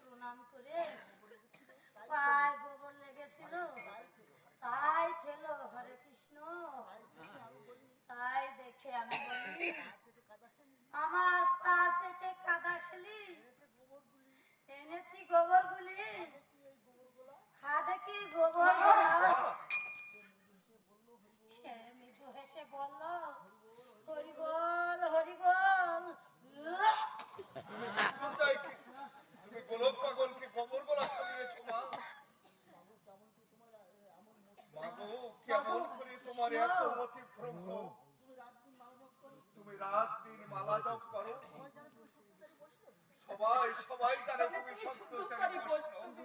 প্রণাম করে গোবর লেগেছিল। তাই খেলো হরে কৃষ্ণ। তাই দেখে আমি আমার পাশেতে কাদা খেলি। এনেছি গোবরগুলি। খা দেখি গোবর কেমন করে তোমার এত মতি ভ্রম তুমি রাত দিন মালা জপ করো। সবাই সবাই জানে তুমি সত্য বৈষ্ণব